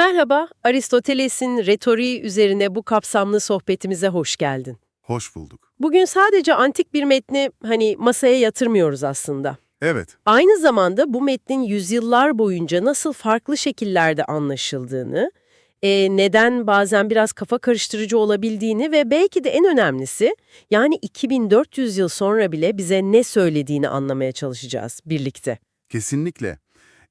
Merhaba, Aristoteles'in retoriği üzerine bu kapsamlı sohbetimize hoş geldin. Hoş bulduk. Bugün sadece antik bir metni hani masaya yatırmıyoruz aslında. Evet, Aynı zamanda bu metnin yüzyıllar boyunca nasıl farklı şekillerde anlaşıldığını, e, neden bazen biraz kafa karıştırıcı olabildiğini ve belki de en önemlisi yani 2400 yıl sonra bile bize ne söylediğini anlamaya çalışacağız birlikte. kesinlikle.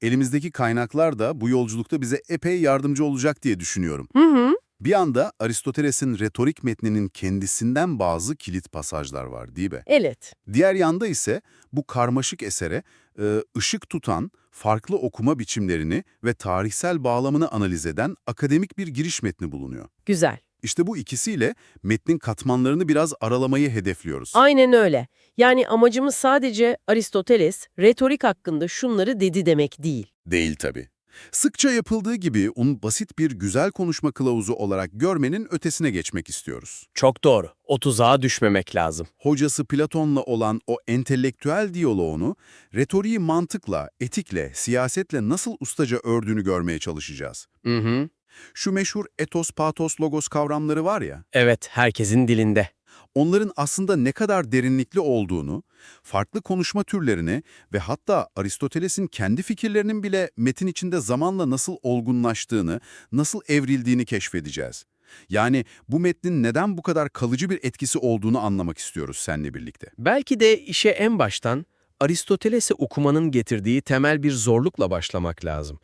Elimizdeki kaynaklar da bu yolculukta bize epey yardımcı olacak diye düşünüyorum. Hı hı. Bir anda Aristoteles'in retorik metninin kendisinden bazı kilit pasajlar var değil mi? Evet. Diğer yanda ise bu karmaşık esere e, ışık tutan, farklı okuma biçimlerini ve tarihsel bağlamını analiz eden akademik bir giriş metni bulunuyor. Güzel. İşte bu ikisiyle metnin katmanlarını biraz aralamayı hedefliyoruz. Aynen öyle. Yani amacımız sadece Aristoteles retorik hakkında şunları dedi demek değil. Değil tabii. Sıkça yapıldığı gibi onu basit bir güzel konuşma kılavuzu olarak görmenin ötesine geçmek istiyoruz. Çok doğru. O tuzağa düşmemek lazım. Hocası Platon'la olan o entelektüel diyaloğunu, retoriği mantıkla, etikle, siyasetle nasıl ustaca ördüğünü görmeye çalışacağız. Hı hı. Şu meşhur etos, patos, logos kavramları var ya, Evet, herkesin dilinde. onların aslında ne kadar derinlikli olduğunu, farklı konuşma türlerini ve hatta Aristoteles'in kendi fikirlerinin bile metin içinde zamanla nasıl olgunlaştığını, nasıl evrildiğini keşfedeceğiz. Yani bu metnin neden bu kadar kalıcı bir etkisi olduğunu anlamak istiyoruz seninle birlikte. Belki de işe en baştan Aristoteles'i okumanın getirdiği temel bir zorlukla başlamak lazım.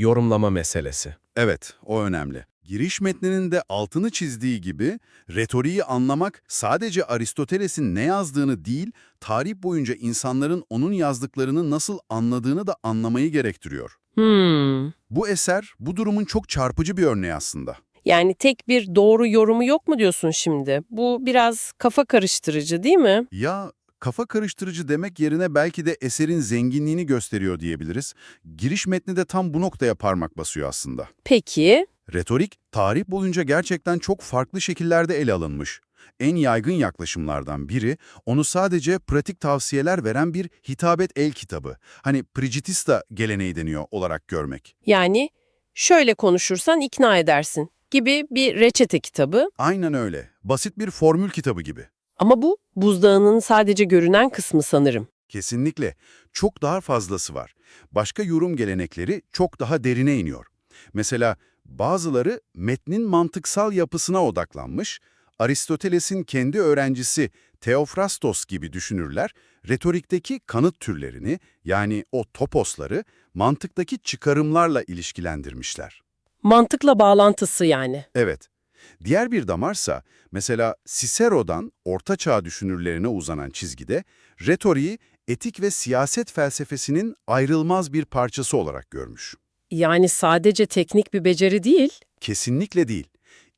Yorumlama meselesi. Evet, o önemli. Giriş metninin de altını çizdiği gibi, retoriği anlamak sadece Aristoteles'in ne yazdığını değil, tarih boyunca insanların onun yazdıklarını nasıl anladığını da anlamayı gerektiriyor. Hmm. Bu eser, bu durumun çok çarpıcı bir örneği aslında. Yani tek bir doğru yorumu yok mu diyorsun şimdi? Bu biraz kafa karıştırıcı değil mi? Ya kafa karıştırıcı demek yerine belki de eserin zenginliğini gösteriyor diyebiliriz. Giriş metni de tam bu noktaya parmak basıyor aslında. Peki. Retorik, tarih boyunca gerçekten çok farklı şekillerde ele alınmış. En yaygın yaklaşımlardan biri, onu sadece pratik tavsiyeler veren bir hitabet el kitabı, hani Prigitista geleneği deniyor olarak görmek. Yani şöyle konuşursan ikna edersin gibi bir reçete kitabı. Aynen öyle, basit bir formül kitabı gibi. Ama bu buzdağının sadece görünen kısmı sanırım. Kesinlikle. Çok daha fazlası var. Başka yorum gelenekleri çok daha derine iniyor. Mesela bazıları metnin mantıksal yapısına odaklanmış, Aristoteles'in kendi öğrencisi Theophrastos gibi düşünürler, retorikteki kanıt türlerini yani o toposları mantıktaki çıkarımlarla ilişkilendirmişler. Mantıkla bağlantısı yani. Evet. Diğer bir damarsa mesela Cicero'dan Orta Çağ düşünürlerine uzanan çizgide retoriği etik ve siyaset felsefesinin ayrılmaz bir parçası olarak görmüş. Yani sadece teknik bir beceri değil. Kesinlikle değil.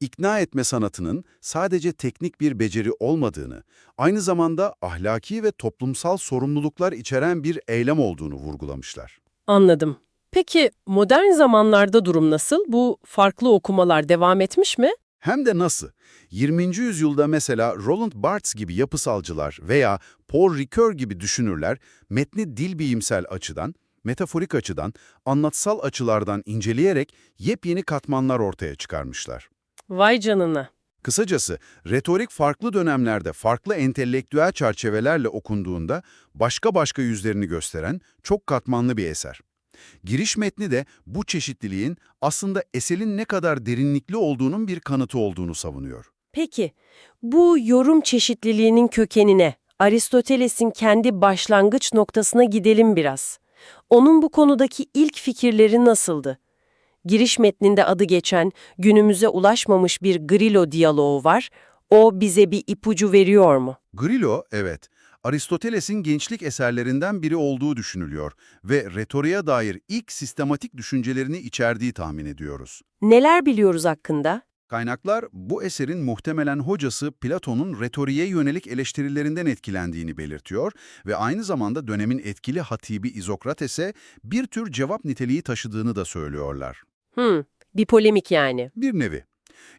İkna etme sanatının sadece teknik bir beceri olmadığını, aynı zamanda ahlaki ve toplumsal sorumluluklar içeren bir eylem olduğunu vurgulamışlar. Anladım. Peki modern zamanlarda durum nasıl? Bu farklı okumalar devam etmiş mi? Hem de nasıl? 20. yüzyılda mesela Roland Barthes gibi yapısalcılar veya Paul Ricoeur gibi düşünürler metni dil bilimsel açıdan, metaforik açıdan, anlatsal açılardan inceleyerek yepyeni katmanlar ortaya çıkarmışlar. Vay canına. Kısacası retorik farklı dönemlerde farklı entelektüel çerçevelerle okunduğunda başka başka yüzlerini gösteren çok katmanlı bir eser. Giriş metni de bu çeşitliliğin aslında eserin ne kadar derinlikli olduğunun bir kanıtı olduğunu savunuyor. Peki bu yorum çeşitliliğinin kökenine, Aristoteles'in kendi başlangıç noktasına gidelim biraz. Onun bu konudaki ilk fikirleri nasıldı? Giriş metninde adı geçen, günümüze ulaşmamış bir Grillo diyaloğu var. O bize bir ipucu veriyor mu? Grillo, evet, Aristoteles'in gençlik eserlerinden biri olduğu düşünülüyor ve retoriğe dair ilk sistematik düşüncelerini içerdiği tahmin ediyoruz. Neler biliyoruz hakkında? Kaynaklar bu eserin muhtemelen hocası Platon'un retoriğe yönelik eleştirilerinden etkilendiğini belirtiyor ve aynı zamanda dönemin etkili hatibi İzokrates'e bir tür cevap niteliği taşıdığını da söylüyorlar. Hmm, bir polemik yani. Bir nevi.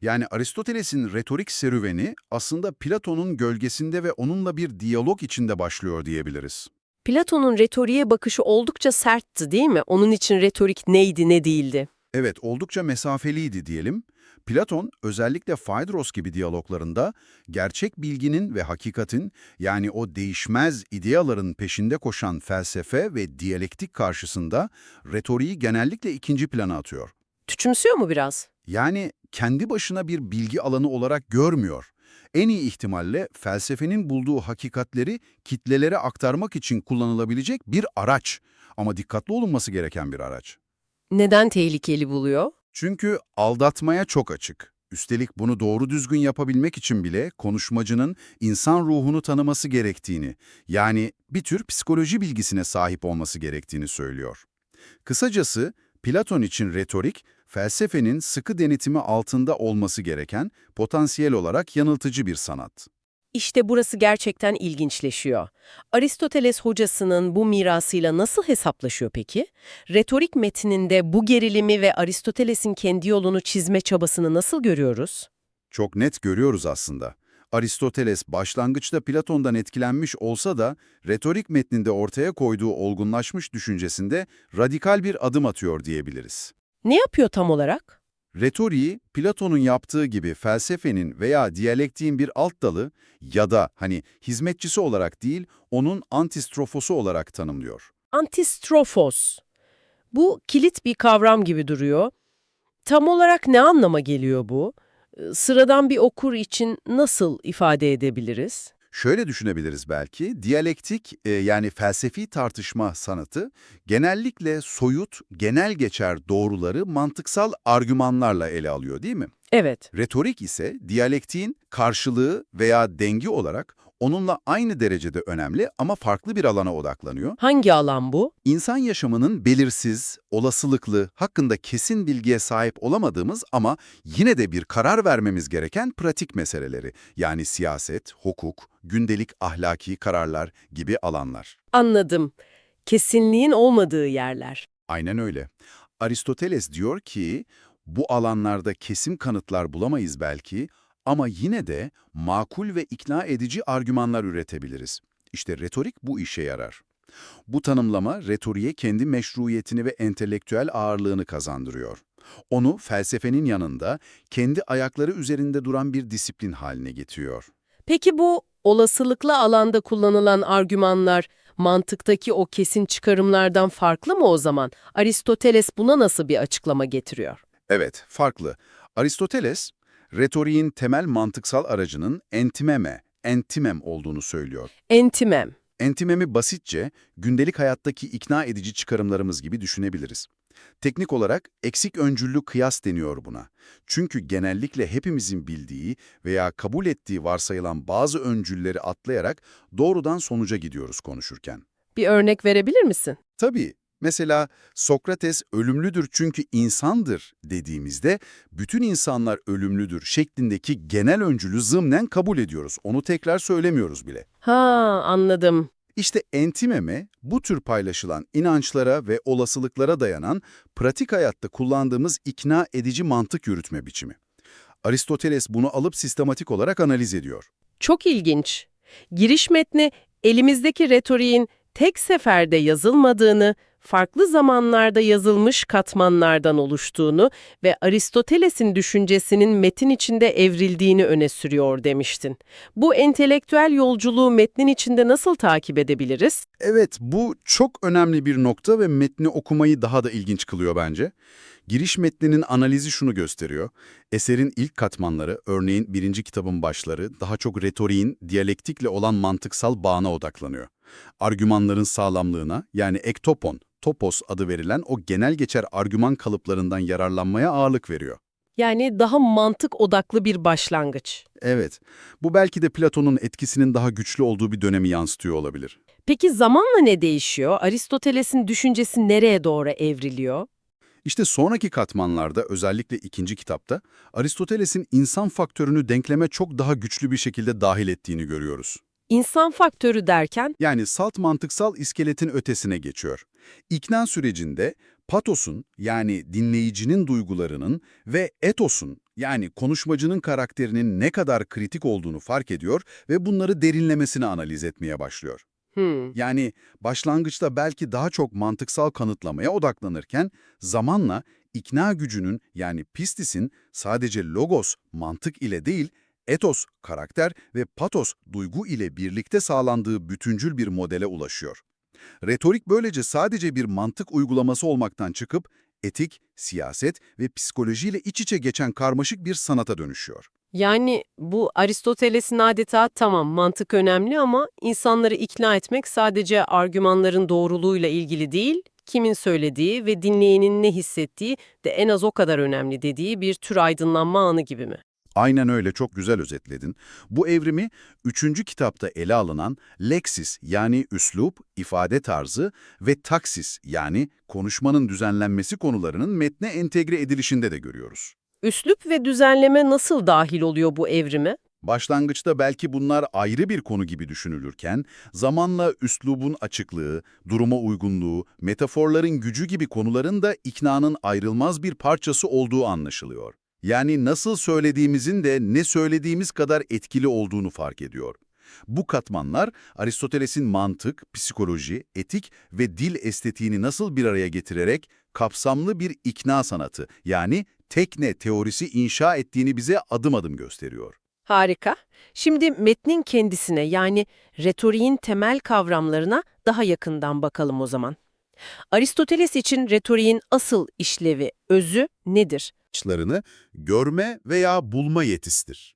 Yani Aristoteles'in retorik serüveni aslında Platon'un gölgesinde ve onunla bir diyalog içinde başlıyor diyebiliriz. Platon'un retoriğe bakışı oldukça sertti değil mi? Onun için retorik neydi ne değildi? Evet, oldukça mesafeliydi diyelim. Platon özellikle Phaedros gibi diyaloglarında gerçek bilginin ve hakikatin yani o değişmez ideaların peşinde koşan felsefe ve diyalektik karşısında retoriği genellikle ikinci plana atıyor. Küçümsüyor mu biraz? Yani kendi başına bir bilgi alanı olarak görmüyor. En iyi ihtimalle felsefenin bulduğu hakikatleri kitlelere aktarmak için kullanılabilecek bir araç. Ama dikkatli olunması gereken bir araç. Neden tehlikeli buluyor? Çünkü aldatmaya çok açık. Üstelik bunu doğru düzgün yapabilmek için bile konuşmacının insan ruhunu tanıması gerektiğini, yani bir tür psikoloji bilgisine sahip olması gerektiğini söylüyor. Kısacası Platon için retorik, felsefenin sıkı denetimi altında olması gereken potansiyel olarak yanıltıcı bir sanat. İşte burası gerçekten ilginçleşiyor. Aristoteles hocasının bu mirasıyla nasıl hesaplaşıyor peki? Retorik metninde bu gerilimi ve Aristoteles'in kendi yolunu çizme çabasını nasıl görüyoruz? Çok net görüyoruz aslında. Aristoteles başlangıçta Platon'dan etkilenmiş olsa da retorik metninde ortaya koyduğu olgunlaşmış düşüncesinde radikal bir adım atıyor diyebiliriz. Ne yapıyor tam olarak? Retoriği, Platon'un yaptığı gibi felsefenin veya diyalektiğin bir alt dalı ya da hani hizmetçisi olarak değil, onun antistrofosu olarak tanımlıyor. Antistrofos. Bu kilit bir kavram gibi duruyor. Tam olarak ne anlama geliyor bu? Sıradan bir okur için nasıl ifade edebiliriz? Şöyle düşünebiliriz belki, diyalektik e, yani felsefi tartışma sanatı genellikle soyut, genel geçer doğruları mantıksal argümanlarla ele alıyor değil mi? Evet. Retorik ise diyalektiğin karşılığı veya dengi olarak onunla aynı derecede önemli ama farklı bir alana odaklanıyor. Hangi alan bu? İnsan yaşamının belirsiz, olasılıklı, hakkında kesin bilgiye sahip olamadığımız ama yine de bir karar vermemiz gereken pratik meseleleri, yani siyaset, hukuk, gündelik ahlaki kararlar gibi alanlar. Anladım. Kesinliğin olmadığı yerler. Aynen öyle. Aristoteles diyor ki, bu alanlarda kesin kanıtlar bulamayız belki ama yine de makul ve ikna edici argümanlar üretebiliriz. İşte retorik bu işe yarar. Bu tanımlama retoriğe kendi meşruiyetini ve entelektüel ağırlığını kazandırıyor. Onu felsefenin yanında kendi ayakları üzerinde duran bir disiplin haline getiriyor. Peki bu olasılıklı alanda kullanılan argümanlar mantıktaki o kesin çıkarımlardan farklı mı o zaman? Aristoteles buna nasıl bir açıklama getiriyor? Evet, farklı. Aristoteles, retoriğin temel mantıksal aracının entimeme, entimem olduğunu söylüyor. Entimem. Entimemi basitçe gündelik hayattaki ikna edici çıkarımlarımız gibi düşünebiliriz. Teknik olarak eksik öncüllü kıyas deniyor buna. Çünkü genellikle hepimizin bildiği veya kabul ettiği varsayılan bazı öncülleri atlayarak doğrudan sonuca gidiyoruz konuşurken. Bir örnek verebilir misin? Tabii, mesela Sokrates ölümlüdür çünkü insandır dediğimizde bütün insanlar ölümlüdür şeklindeki genel öncülü zımnen kabul ediyoruz. Onu tekrar söylemiyoruz bile. Ha anladım. İşte entimeme, bu tür paylaşılan inançlara ve olasılıklara dayanan pratik hayatta kullandığımız ikna edici mantık yürütme biçimi. Aristoteles bunu alıp sistematik olarak analiz ediyor. Çok ilginç. Giriş metni elimizdeki retoriğin tek seferde yazılmadığını, farklı zamanlarda yazılmış katmanlardan oluştuğunu ve Aristoteles'in düşüncesinin metin içinde evrildiğini öne sürüyor demiştin. Bu entelektüel yolculuğu metnin içinde nasıl takip edebiliriz? Evet, bu çok önemli bir nokta ve metni okumayı daha da ilginç kılıyor bence. Giriş metninin analizi şunu gösteriyor. Eserin ilk katmanları, örneğin birinci kitabın başları, daha çok retoriğin, diyalektikle olan mantıksal bağına odaklanıyor. Argümanların sağlamlığına, yani ektopon, topos adı verilen o genel geçer argüman kalıplarından yararlanmaya ağırlık veriyor. Yani daha mantık odaklı bir başlangıç. Evet, bu belki de Platon'un etkisinin daha güçlü olduğu bir dönemi yansıtıyor olabilir. Peki zamanla ne değişiyor? Aristoteles'in düşüncesi nereye doğru evriliyor? İşte sonraki katmanlarda, özellikle ikinci kitapta, Aristoteles'in insan faktörünü denkleme çok daha güçlü bir şekilde dahil ettiğini görüyoruz. İnsan faktörü derken Yani salt mantıksal iskeletin ötesine geçiyor. İkna sürecinde patosun yani dinleyicinin duygularının ve etosun yani konuşmacının karakterinin ne kadar kritik olduğunu fark ediyor ve bunları derinlemesine analiz etmeye başlıyor. Hmm. Yani başlangıçta belki daha çok mantıksal kanıtlamaya odaklanırken zamanla ikna gücünün yani pistisin sadece logos, mantık ile değil, etos, karakter ve patos, duygu ile birlikte sağlandığı bütüncül bir modele ulaşıyor. Retorik böylece sadece bir mantık uygulaması olmaktan çıkıp, etik, siyaset ve psikolojiyle iç içe geçen karmaşık bir sanata dönüşüyor. Yani bu Aristoteles'in adeta tamam mantık önemli ama insanları ikna etmek sadece argümanların doğruluğuyla ilgili değil, kimin söylediği ve dinleyenin ne hissettiği de en az o kadar önemli dediği bir tür aydınlanma anı gibi mi? Aynen öyle çok güzel özetledin. Bu evrimi üçüncü kitapta ele alınan leksis yani üslup, ifade tarzı ve taksis yani konuşmanın düzenlenmesi konularının metne entegre edilişinde de görüyoruz. Üslup ve düzenleme nasıl dahil oluyor bu evrime? Başlangıçta belki bunlar ayrı bir konu gibi düşünülürken, zamanla üslubun açıklığı, duruma uygunluğu, metaforların gücü gibi konuların da iknanın ayrılmaz bir parçası olduğu anlaşılıyor. Yani nasıl söylediğimizin de ne söylediğimiz kadar etkili olduğunu fark ediyor. Bu katmanlar Aristoteles'in mantık, psikoloji, etik ve dil estetiğini nasıl bir araya getirerek kapsamlı bir ikna sanatı yani tekne teorisi inşa ettiğini bize adım adım gösteriyor. Harika. Şimdi metnin kendisine yani retoriğin temel kavramlarına daha yakından bakalım o zaman. Aristoteles için retoriğin asıl işlevi, özü nedir? Amaçlarını görme veya bulma yetisidir.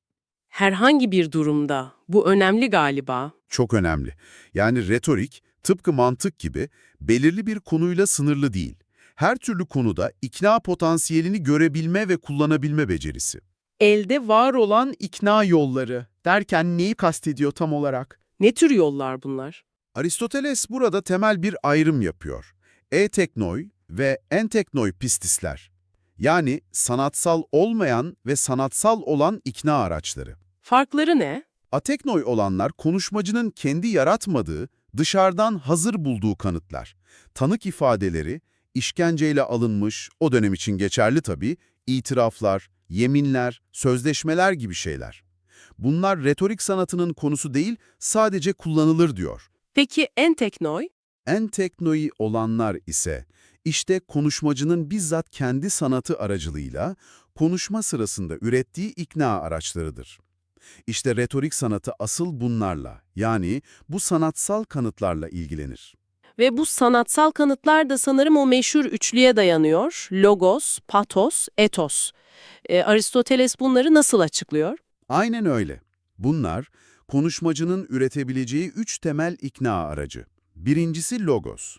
Herhangi bir durumda bu önemli galiba. Çok önemli. Yani retorik, tıpkı mantık gibi belirli bir konuyla sınırlı değil. Her türlü konuda ikna potansiyelini görebilme ve kullanabilme becerisi. Elde var olan ikna yolları derken neyi kastediyor tam olarak? ne tür yollar bunlar? Aristoteles burada temel bir ayrım yapıyor. E-teknoi ve enteknoi pistisler. Yani sanatsal olmayan ve sanatsal olan ikna araçları. Farkları ne? Ateknoi olanlar konuşmacının kendi yaratmadığı, dışarıdan hazır bulduğu kanıtlar. Tanık ifadeleri, işkenceyle alınmış, o dönem için geçerli tabii, itiraflar, yeminler, sözleşmeler gibi şeyler. Bunlar retorik sanatının konusu değil, sadece kullanılır diyor. Peki enteknoi? Enteknoi olanlar ise, işte konuşmacının bizzat kendi sanatı aracılığıyla konuşma sırasında ürettiği ikna araçlarıdır. İşte retorik sanatı asıl bunlarla, yani bu sanatsal kanıtlarla ilgilenir. Ve bu sanatsal kanıtlar da sanırım o meşhur üçlüye dayanıyor. Logos, patos, etos. E, Aristoteles bunları nasıl açıklıyor? Aynen öyle. Bunlar, konuşmacının üretebileceği üç temel ikna aracı. Birincisi logos.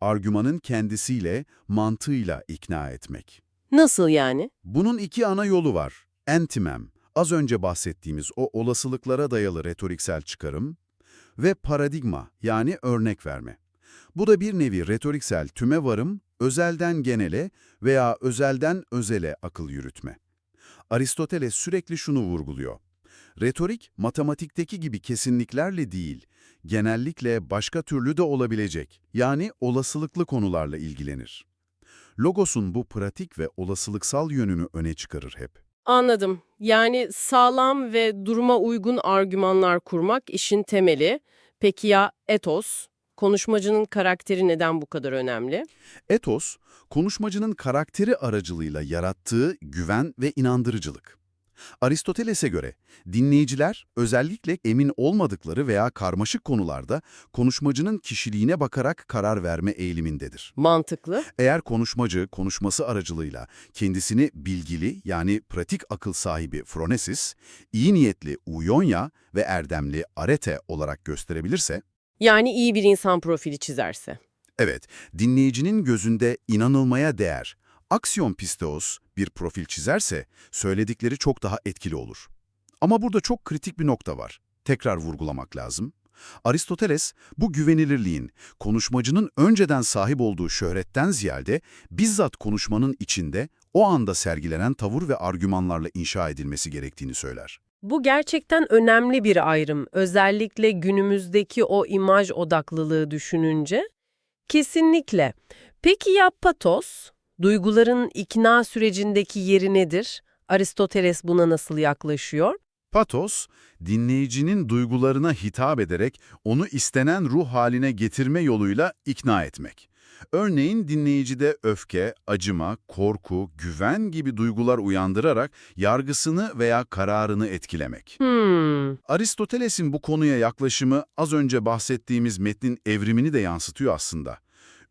Argümanın kendisiyle, mantığıyla ikna etmek. Nasıl yani? Bunun iki ana yolu var. Entimem, az önce bahsettiğimiz o olasılıklara dayalı retoriksel çıkarım ve paradigma yani örnek verme. Bu da bir nevi retoriksel tüme varım, özelden genele veya özelden özele akıl yürütme. Aristoteles sürekli şunu vurguluyor. Retorik, matematikteki gibi kesinliklerle değil, genellikle başka türlü de olabilecek, yani olasılıklı konularla ilgilenir. Logos'un bu pratik ve olasılıksal yönünü öne çıkarır hep. Anladım. Yani sağlam ve duruma uygun argümanlar kurmak işin temeli. Peki ya etos? Konuşmacının karakteri neden bu kadar önemli? Etos, konuşmacının karakteri aracılığıyla yarattığı güven ve inandırıcılık. Aristoteles'e göre dinleyiciler özellikle emin olmadıkları veya karmaşık konularda konuşmacının kişiliğine bakarak karar verme eğilimindedir. Mantıklı. Eğer konuşmacı konuşması aracılığıyla kendisini bilgili yani pratik akıl sahibi phronesis, iyi niyetli uyonya ve erdemli arete olarak gösterebilirse, Yani iyi bir insan profili çizerse. Evet, dinleyicinin gözünde inanılmaya değer, aksiyon pisteos bir profil çizerse söyledikleri çok daha etkili olur. Ama burada çok kritik bir nokta var. Tekrar vurgulamak lazım. Aristoteles bu güvenilirliğin konuşmacının önceden sahip olduğu şöhretten ziyade bizzat konuşmanın içinde o anda sergilenen tavır ve argümanlarla inşa edilmesi gerektiğini söyler. Bu gerçekten önemli bir ayrım. Özellikle günümüzdeki o imaj odaklılığı düşününce. Kesinlikle. Peki ya patos? Duyguların ikna sürecindeki yeri nedir? Aristoteles buna nasıl yaklaşıyor? Patos, dinleyicinin duygularına hitap ederek onu istenen ruh haline getirme yoluyla ikna etmek. Örneğin dinleyicide öfke, acıma, korku, güven gibi duygular uyandırarak yargısını veya kararını etkilemek. Hmm, Aristoteles'in bu konuya yaklaşımı az önce bahsettiğimiz metnin evrimini de yansıtıyor aslında.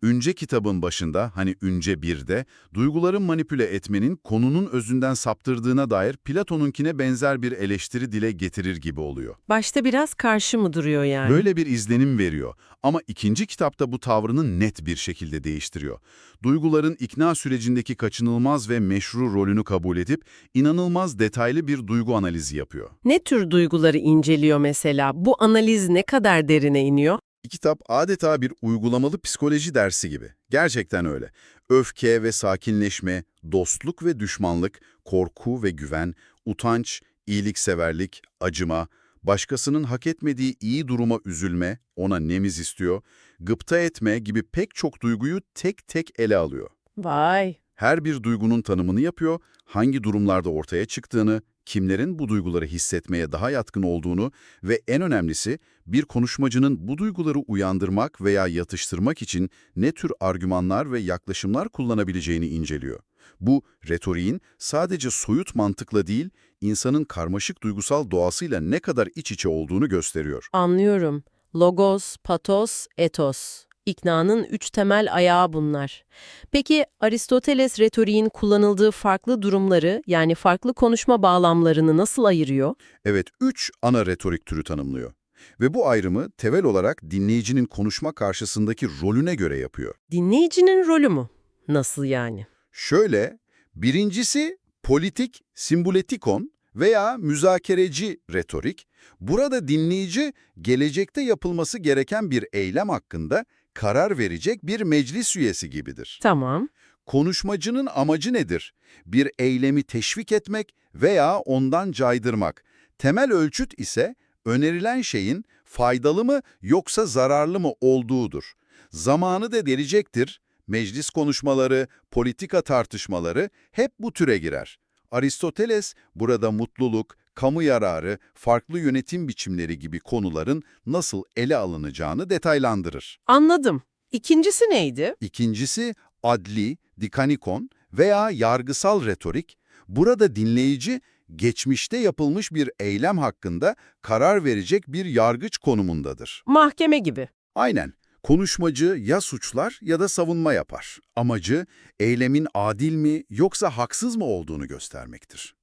Ünce kitabın başında, hani Ünce 1'de, duyguları manipüle etmenin konunun özünden saptırdığına dair Platon'unkine benzer bir eleştiri dile getirir gibi oluyor. başta biraz karşı mı duruyor yani? Böyle bir izlenim veriyor ama ikinci kitapta bu tavrını net bir şekilde değiştiriyor. Duyguların ikna sürecindeki kaçınılmaz ve meşru rolünü kabul edip inanılmaz detaylı bir duygu analizi yapıyor. Ne tür duyguları inceliyor mesela? Bu analiz ne kadar derine iniyor? Kitap adeta bir uygulamalı psikoloji dersi gibi. Gerçekten öyle. Öfke ve sakinleşme, dostluk ve düşmanlık, korku ve güven, utanç, iyilikseverlik, acıma, başkasının hak etmediği iyi duruma üzülme, ona nemiz istiyor, gıpta etme gibi pek çok duyguyu tek tek ele alıyor. Vay. Her bir duygunun tanımını yapıyor, hangi durumlarda ortaya çıktığını, kimlerin bu duyguları hissetmeye daha yatkın olduğunu ve en önemlisi bir konuşmacının bu duyguları uyandırmak veya yatıştırmak için ne tür argümanlar ve yaklaşımlar kullanabileceğini inceliyor. Bu, retoriğin sadece soyut mantıkla değil, insanın karmaşık duygusal doğasıyla ne kadar iç içe olduğunu gösteriyor. Anlıyorum. Logos, patos, etos. İknanın üç temel ayağı bunlar. Peki Aristoteles retoriğin kullanıldığı farklı durumları yani farklı konuşma bağlamlarını nasıl ayırıyor? Evet, üç ana retorik türü tanımlıyor. Ve bu ayrımı tevel olarak dinleyicinin konuşma karşısındaki rolüne göre yapıyor. Dinleyicinin rolü mü? Nasıl yani? Şöyle, birincisi politik, simboletikon veya müzakereci retorik. Burada dinleyici, gelecekte yapılması gereken bir eylem hakkında karar verecek bir meclis üyesi gibidir. Tamam. Konuşmacının amacı nedir? Bir eylemi teşvik etmek veya ondan caydırmak. Temel ölçüt ise önerilen şeyin faydalı mı yoksa zararlı mı olduğudur. Zamanı da gelecektir. Meclis konuşmaları, politika tartışmaları hep bu türe girer. Aristoteles burada mutluluk, kamu yararı, farklı yönetim biçimleri gibi konuların nasıl ele alınacağını detaylandırır. Anladım. İkincisi neydi? İkincisi adli, dikanikon veya yargısal retorik. Burada dinleyici, geçmişte yapılmış bir eylem hakkında karar verecek bir yargıç konumundadır. Mahkeme gibi. Aynen. Konuşmacı ya suçlar ya da savunma yapar. Amacı eylemin adil mi yoksa haksız mı olduğunu göstermektir.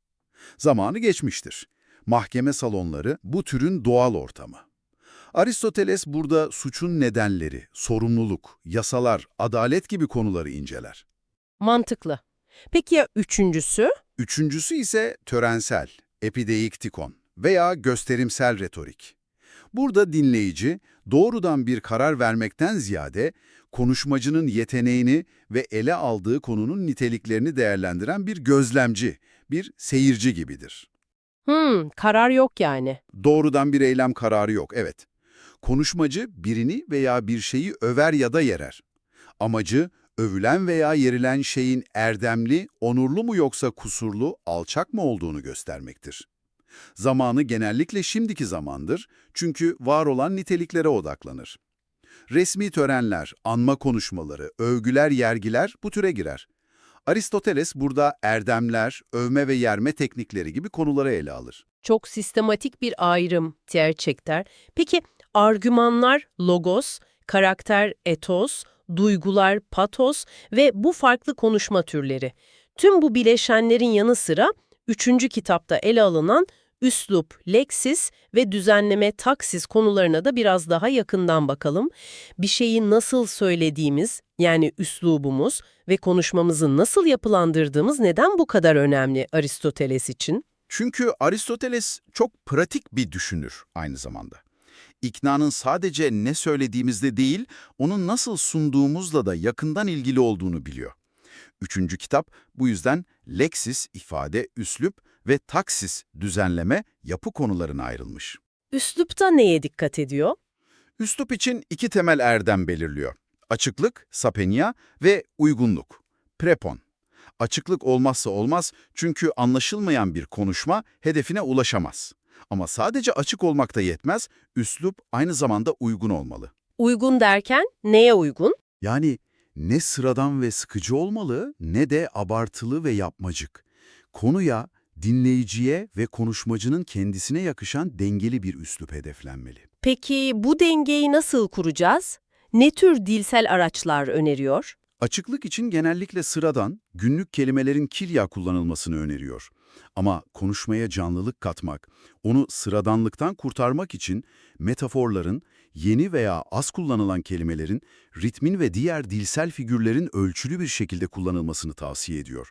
Zamanı geçmiştir. Mahkeme salonları bu türün doğal ortamı. Aristoteles burada suçun nedenleri, sorumluluk, yasalar, adalet gibi konuları inceler. Mantıklı. Peki ya üçüncüsü? Üçüncüsü ise törensel, epideiktikon veya gösterimsel retorik. Burada dinleyici doğrudan bir karar vermekten ziyade konuşmacının yeteneğini ve ele aldığı konunun niteliklerini değerlendiren bir gözlemci, bir seyirci gibidir. Hmm, karar yok yani. Doğrudan bir eylem kararı yok, evet. Konuşmacı birini veya bir şeyi över ya da yerer. Amacı, övülen veya yerilen şeyin erdemli, onurlu mu yoksa kusurlu, alçak mı olduğunu göstermektir. Zamanı genellikle şimdiki zamandır çünkü var olan niteliklere odaklanır. Resmi törenler, anma konuşmaları, övgüler, yergiler bu türe girer. Aristoteles burada erdemler, övme ve yerme teknikleri gibi konuları ele alır. Çok sistematik bir ayrım gerçekten. Peki argümanlar logos, karakter etos, duygular patos ve bu farklı konuşma türleri. Tüm bu bileşenlerin yanı sıra üçüncü kitapta ele alınan üslup, leksis ve düzenleme taksis konularına da biraz daha yakından bakalım. Bir şeyi nasıl söylediğimiz yani üslubumuz ve konuşmamızı nasıl yapılandırdığımız neden bu kadar önemli Aristoteles için? Çünkü Aristoteles çok pratik bir düşünür aynı zamanda. İknanın sadece ne söylediğimizde değil, onu nasıl sunduğumuzla da yakından ilgili olduğunu biliyor. Üçüncü kitap bu yüzden leksis, ifade, üslup ve taksis, düzenleme, yapı konularına ayrılmış. Üslupta neye dikkat ediyor? Üslup için iki temel erdem belirliyor. Açıklık, sapenia ve uygunluk, prepon. Açıklık olmazsa olmaz çünkü anlaşılmayan bir konuşma hedefine ulaşamaz. Ama sadece açık olmak da yetmez, üslup aynı zamanda uygun olmalı. Uygun derken neye uygun? Yani Ne sıradan ve sıkıcı olmalı ne de abartılı ve yapmacık. Konuya, dinleyiciye ve konuşmacının kendisine yakışan dengeli bir üslup hedeflenmeli. Peki bu dengeyi nasıl kuracağız? Ne tür dilsel araçlar öneriyor? Açıklık için genellikle sıradan, günlük kelimelerin kilya kullanılmasını öneriyor. Ama konuşmaya canlılık katmak, onu sıradanlıktan kurtarmak için metaforların, yeni veya az kullanılan kelimelerin, ritmin ve diğer dilsel figürlerin ölçülü bir şekilde kullanılmasını tavsiye ediyor.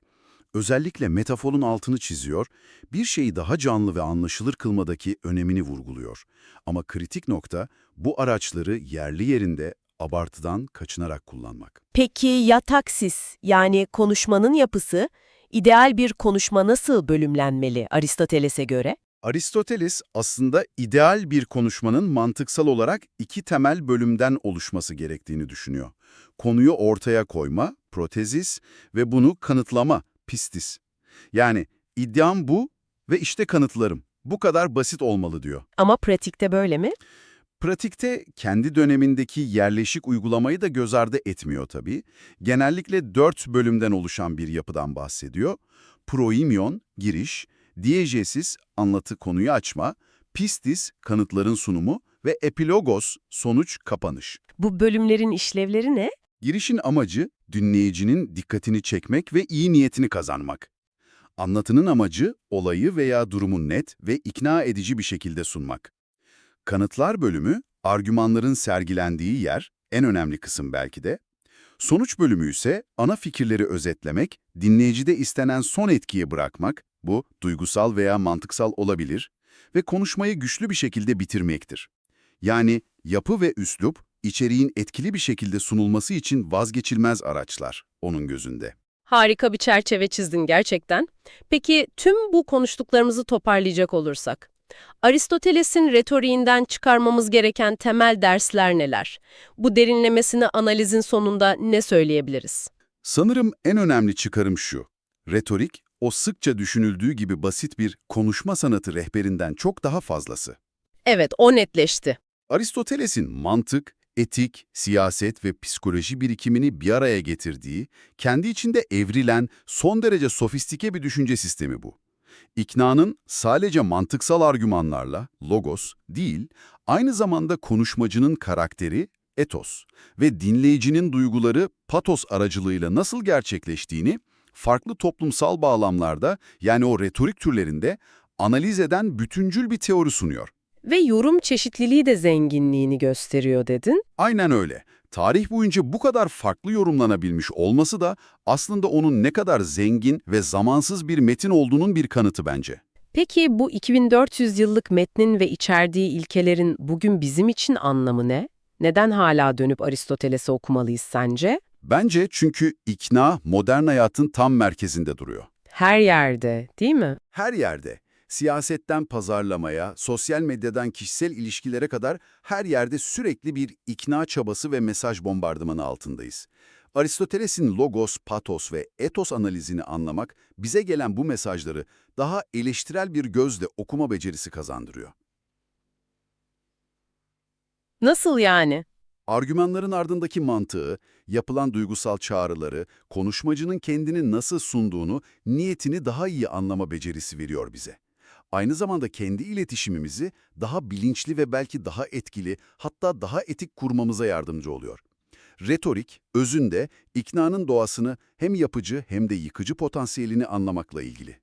Özellikle metaforun altını çiziyor, bir şeyi daha canlı ve anlaşılır kılmadaki önemini vurguluyor. Ama kritik nokta bu araçları yerli yerinde abartıdan kaçınarak kullanmak. Peki ya taksis yani konuşmanın yapısı? İdeal bir konuşma nasıl bölümlenmeli Aristoteles'e göre? Aristoteles aslında ideal bir konuşmanın mantıksal olarak iki temel bölümden oluşması gerektiğini düşünüyor. Konuyu ortaya koyma, protezis ve bunu kanıtlama, pistis. Yani iddiam bu ve işte kanıtlarım. Bu kadar basit olmalı diyor. Ama pratikte böyle mi? Pratikte kendi dönemindeki yerleşik uygulamayı da göz ardı etmiyor tabii. Genellikle dört bölümden oluşan bir yapıdan bahsediyor. Proimion, giriş, diegesis, anlatı konuyu açma, pistis, kanıtların sunumu ve epilogos, sonuç, kapanış. Bu bölümlerin işlevleri ne? Girişin amacı, dinleyicinin dikkatini çekmek ve iyi niyetini kazanmak. Anlatının amacı, olayı veya durumu net ve ikna edici bir şekilde sunmak. Kanıtlar bölümü, argümanların sergilendiği yer, en önemli kısım belki de. Sonuç bölümü ise ana fikirleri özetlemek, dinleyicide istenen son etkiyi bırakmak, bu duygusal veya mantıksal olabilir ve konuşmayı güçlü bir şekilde bitirmektir. Yani yapı ve üslup, içeriğin etkili bir şekilde sunulması için vazgeçilmez araçlar onun gözünde. Harika bir çerçeve çizdin gerçekten. Peki tüm bu konuştuklarımızı toparlayacak olursak, Aristoteles'in retoriğinden çıkarmamız gereken temel dersler neler? Bu derinlemesine analizin sonunda ne söyleyebiliriz? Sanırım en önemli çıkarım şu. Retorik, o sıkça düşünüldüğü gibi basit bir konuşma sanatı rehberinden çok daha fazlası. Evet, o netleşti. Aristoteles'in mantık, etik, siyaset ve psikoloji birikimini bir araya getirdiği, kendi içinde evrilen son derece sofistike bir düşünce sistemi bu. İknanın sadece mantıksal argümanlarla, logos, değil, aynı zamanda konuşmacının karakteri, etos ve dinleyicinin duyguları, patos aracılığıyla nasıl gerçekleştiğini, farklı toplumsal bağlamlarda yani o retorik türlerinde analiz eden bütüncül bir teori sunuyor. Ve yorum çeşitliliği de zenginliğini gösteriyor dedin. Aynen öyle. Tarih boyunca bu kadar farklı yorumlanabilmiş olması da aslında onun ne kadar zengin ve zamansız bir metin olduğunun bir kanıtı bence. Peki bu 2400 yıllık metnin ve içerdiği ilkelerin bugün bizim için anlamı ne? Neden hala dönüp Aristoteles'i okumalıyız sence? Bence çünkü ikna modern hayatın tam merkezinde duruyor. Her yerde, değil mi? Her yerde, siyasetten pazarlamaya, sosyal medyadan kişisel ilişkilere kadar her yerde sürekli bir ikna çabası ve mesaj bombardımanı altındayız. Aristoteles'in logos, patos ve etos analizini anlamak bize gelen bu mesajları daha eleştirel bir gözle okuma becerisi kazandırıyor. Nasıl yani? Argümanların ardındaki mantığı, yapılan duygusal çağrıları, konuşmacının kendini nasıl sunduğunu, niyetini daha iyi anlama becerisi veriyor bize. Aynı zamanda kendi iletişimimizi daha bilinçli ve belki daha etkili, hatta daha etik kurmamıza yardımcı oluyor. Retorik, özünde iknanın doğasını hem yapıcı hem de yıkıcı potansiyelini anlamakla ilgili.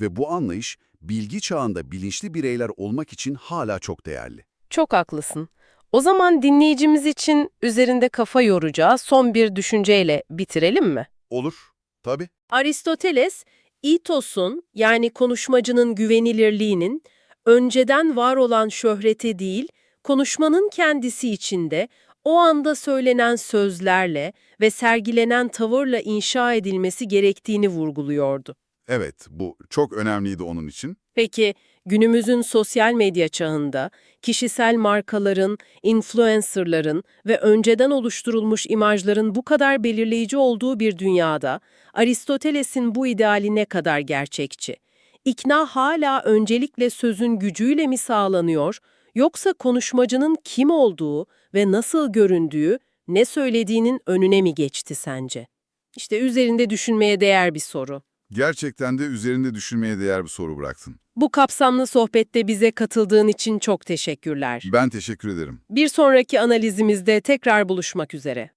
Ve bu anlayış, bilgi çağında bilinçli bireyler olmak için hala çok değerli. Çok haklısın. O zaman dinleyicimiz için üzerinde kafa yoracağı son bir düşünceyle bitirelim mi? Olur, tabii. Aristoteles, itosun yani konuşmacının güvenilirliğinin önceden var olan şöhreti değil, konuşmanın kendisi içinde o anda söylenen sözlerle ve sergilenen tavırla inşa edilmesi gerektiğini vurguluyordu. Evet, bu çok önemliydi onun için. Peki günümüzün sosyal medya çağında kişisel markaların, influencerların ve önceden oluşturulmuş imajların bu kadar belirleyici olduğu bir dünyada Aristoteles'in bu ideali ne kadar gerçekçi? İkna hala öncelikle sözün gücüyle mi sağlanıyor yoksa konuşmacının kim olduğu ve nasıl göründüğü ne söylediğinin önüne mi geçti sence? İşte üzerinde düşünmeye değer bir soru. Gerçekten de üzerinde düşünmeye değer bir soru bıraktın. Bu kapsamlı sohbette bize katıldığın için çok teşekkürler. Ben teşekkür ederim. Bir sonraki analizimizde tekrar buluşmak üzere.